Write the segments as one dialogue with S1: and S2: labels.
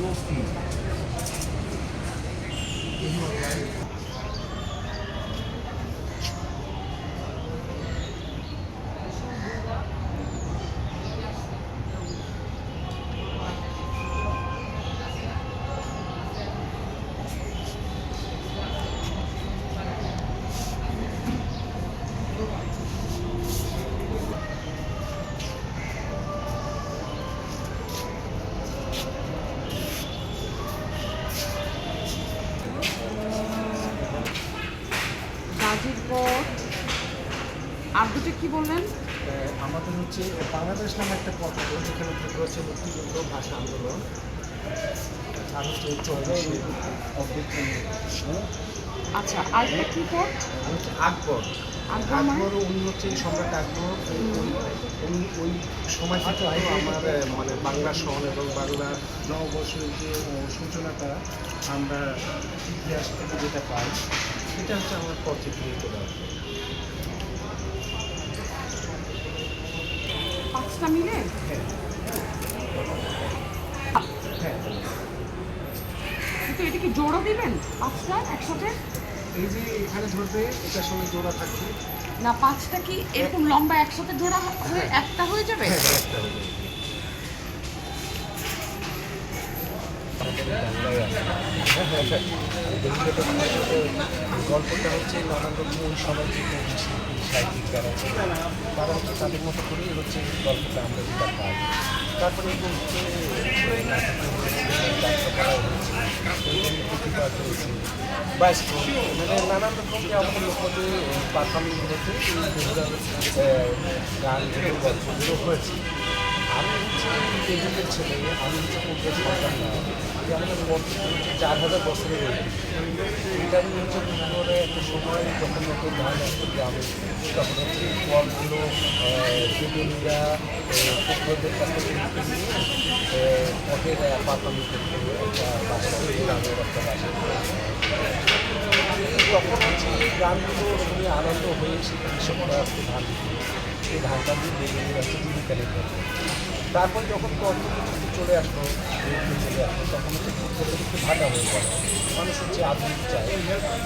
S1: Goldstein. আজির পর আর দুটো কি বললেন?
S2: আমাদের হচ্ছে বাংলাদেশ নামে একটা পত্র যেখানে থেকে হচ্ছে মুক্তিযুদ্ধ ভাষা আন্দোলন। আর
S1: আচ্ছা আরেকটা কি পথ?
S2: হচ্ছে আকবর?
S1: আকবর
S2: উনি হচ্ছে সম্রাট আকবর উনি- ওই সময় থেকে আমার মানে বাংলা সন এবং বাংলা নববর্ষের যে সূচনাটা আমরা ইতিহাস থেকে যেটা পাই সেটা হচ্ছে আমার পর্যবেক্ষিত করা
S1: পাঁচটা মিলে?
S2: হ্যাঁ। হ্যাঁ।
S1: কিন্তু এটা কি জোড়া দিবেন? পাঁচটা একসাথে?
S2: এই যে এখানে ধরবে এটার সঙ্গে জোড়া থাকবে
S1: না পাঁচটা কি এরকম লম্বা একসাথে জোড়া হয়ে একটা হয়ে যাবে?
S2: হ্যাঁ একটা গল্পটা হচ্ছে নানান রকম কবি সাহিত্যিক যারা ছিল তারা হচ্ছে তাদের মতো করেই হচ্ছে গল্পটা আমরা যেটা পাই। তারপরে হচ্ছে যাত্রা করা হয়েছে বাস্তব মানে নানান রকম যে আমাদের লোকদের পারফরমেন্সগুলোতে এই গান গল্পগুলো হয়েছে আমি হচ্ছে টেবিলের ছেলে আমি হচ্ছে পূর্বের সন্তান না যে আমাদের চার হাজার বছরের এটা আমি হচ্ছে একটা সময় যখন নতুন ধান আসতো গ্রামে তখন হচ্ছে ফলগুলো বেগুনিরা পুকুরদের কাছ থেকে নিয়ে পথের পাতামি করতে একটা গ্রামের একটা বাসা এই তখন হচ্ছে এই গানগুলো শুনে আনন্দ হয়ে সে কৃষকরা হচ্ছে ধান দিত সেই ধানটা দিয়ে বেগুনি হচ্ছে জীবিকা নির্ভর। তারপর যখন কর্মসূচিতে চলে আসলো রেডিও চলে আসলো, তখন হচ্ছে একটু ভাটা হয়ে গেল। মানুষ হচ্ছে আধুনিক চায়।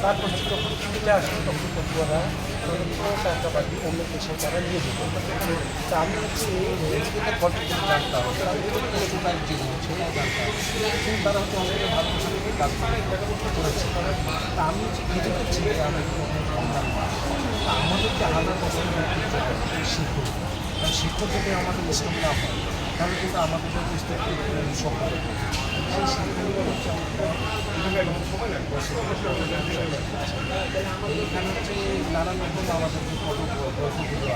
S2: তারপর হচ্ছে যখন টিভিটা আসলো, তখন পটুয়ারা কোনো টাকা বাকি অন্য পেশায় তারা নিয়ে যেত। তা আমি হচ্ছে গল্প করে জানতাম। পটুয়ার জীবন সেটাও জানতাম তারা হচ্ছে অনেকে ভালো কাজ করেছে তা আমি ক্রিকেটের ছেলে আমি কখনো সন্তান না তা আমাদের যে হাজার বছরের ঐতিহ্য শিক্ষক কারণ শিক্ষক যদি আমাদের ইসলাম না হয় তাহলে কিন্তু আমাদের যে পুস্তক সফল সেই শিক্ষকগুলো হচ্ছে আমাদের এখানে হচ্ছে নানান রকম আমাদের যে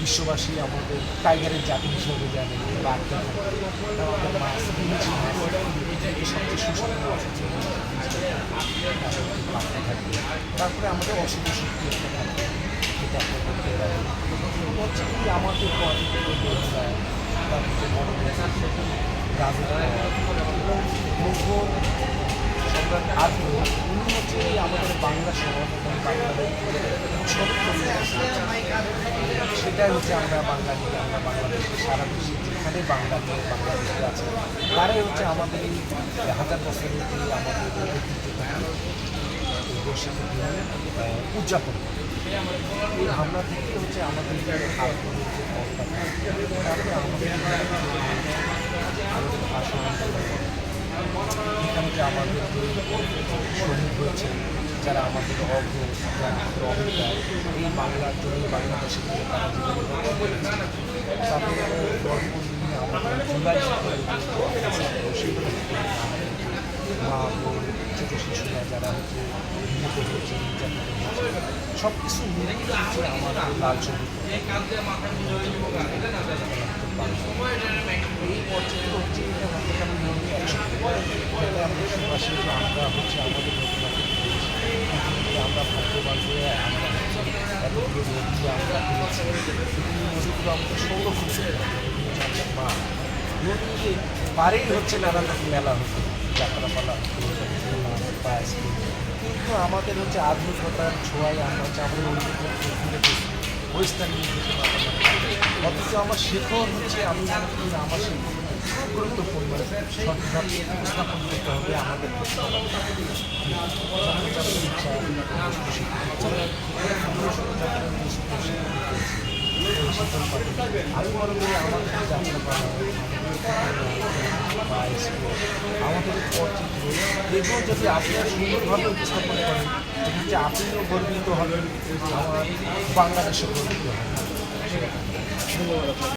S2: বিশ্ববাসী আমাদের টাইগারের জাতি হিসেবে জানে তারপরে আমাদের অশুভ শক্তি একটা থাকবে যেটা আমরা করতে পারি। হচ্ছে কি আমাদের তারপরে উনি হচ্ছে আমাদের বাংলা এবং সেটাই হচ্ছে আমরা বাঙালি আমরা বাংলাদেশে সারা দেশে যেখানে বাঙালি বাংলাদেশে আছে। তারাই হচ্ছে আমাদের এই হাজার বছরের আমাদের উদযাপন ভাবনা থেকে হচ্ছে আমাদের আমাদের আমাদের আন্দোলন আমাদের শহীদ হয়েছে যারা আমাদের অগ্র যারা আমাদের এই বাংলার জন্য বাংলাদেশের জন্য তারা তাদের আমাদের মা, বোন, ছোটো শিশুরা যারা সব কিছু মিলে আমাদের লাল ছবি এই পর্যন্ত হচ্ছে এটা হচ্ছে আমি মনে করি একসাথে যাতে আমরা দেশবাসী যে আমরা হচ্ছে আমাদের নতুন পৃথিবীতে আমরা ভাগ্যবান হয়ে আমরা হচ্ছে এতগুলো নদী আমরা পেয়েছি নদীগুলো আমাদের সংরক্ষণ হচ্ছে মা নদীর পাড়েই হচ্ছে নানান রকম মেলা হতো যাত্রাপালা, পায়েস কিন্তু আমাদের হচ্ছে আধুনিকতার ছোঁয়ায় আমরা হচ্ছে আমাদের অথচ আমার শেখর হচ্ছে, আমি আমার শেখর গুরুত্বপূর্ণ উপস্থাপন করতে হবে আমাদের করি আমাদের যদি আপনারা সুন্দরভাবে উপস্থাপন করেন যে আপনিও গর্বিত হবেন আমার বাংলাদেশও গর্বিত হবে
S3: ধন্যবাদ।